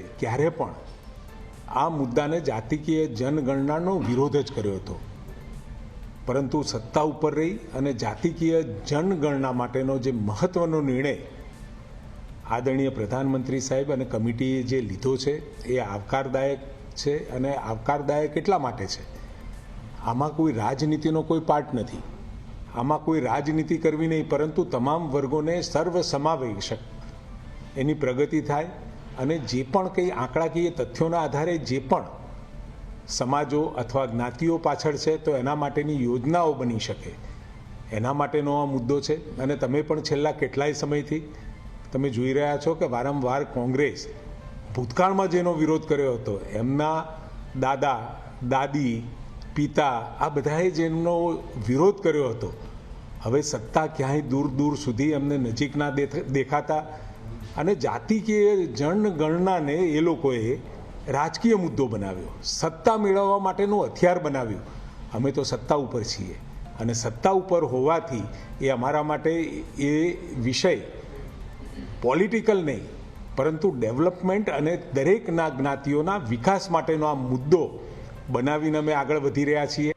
કોંગ્રેસે ક્યારે પણ આ મુદ્દાને જાતિકીય જનગણનાનો વિરોધ જ કર્યો હતો. પરંતુ સત્તા ઉપર રહી અને જાતિકીય જનગણના માટેનો જે મહત્વનો નિર્ણય આદરણીય પ્રધાનમંત્રી સાહેબ અને કમિટીએ જે લીધો છે, એ આવકારદાયક છે અને આવકારદાયક એટલા માટે છે. આમાં કોઈ રાજનીતિનો કોઈ પાર્ટ નથી. આમાં કોઈ રાજનીતિ કરવી નહીં, પરંતુ તમામ વર્ગોને સર્વસમાવેશક એની પ્રગતિ થાય અને જે પણ કંઈ આંકડાકીય તથ્યોના આધારે જે પણ સમાજો અથવા જ્ઞાતિઓ પાછળ છે, તો એના માટેની યોજનાઓ બની શકે. એના માટેનો આ મુદ્દો છે. અને તમે પણ છેલ્લા કેટલાય સમયથી તમે જોઈ રહ્યા છો કે વારંવાર કોંગ્રેસ ભૂતકાળમાં જેનો વિરોધ કર્યો હતો, એમના દાદા, દાદી, પિતા, આ બધાએ જેમનો વિરોધ કર્યો હતો, હવે સત્તા ક્યાંય દૂર દૂર સુધી એમને નજીક ના દેખ- દેખાતા અને જાતિકીય જનગણનાને એ લોકોએ રાજકીય મુદ્દો બનાવ્યો. સત્તા મેળવવા માટેનું હથિયાર બનાવ્યું. અમે તો સત્તા ઉપર છીએ. અને સત્તા ઉપર હોવાથી એ અમારા માટે એ વિષય પોલિટિકલ નહીં, પરંતુ ડેવલપમેન્ટ અને દરેકના જ્ઞાતિઓના વિકાસ માટેનો આ મુદ્દો બનાવીને અમે આગળ વધી રહ્યા છીએ.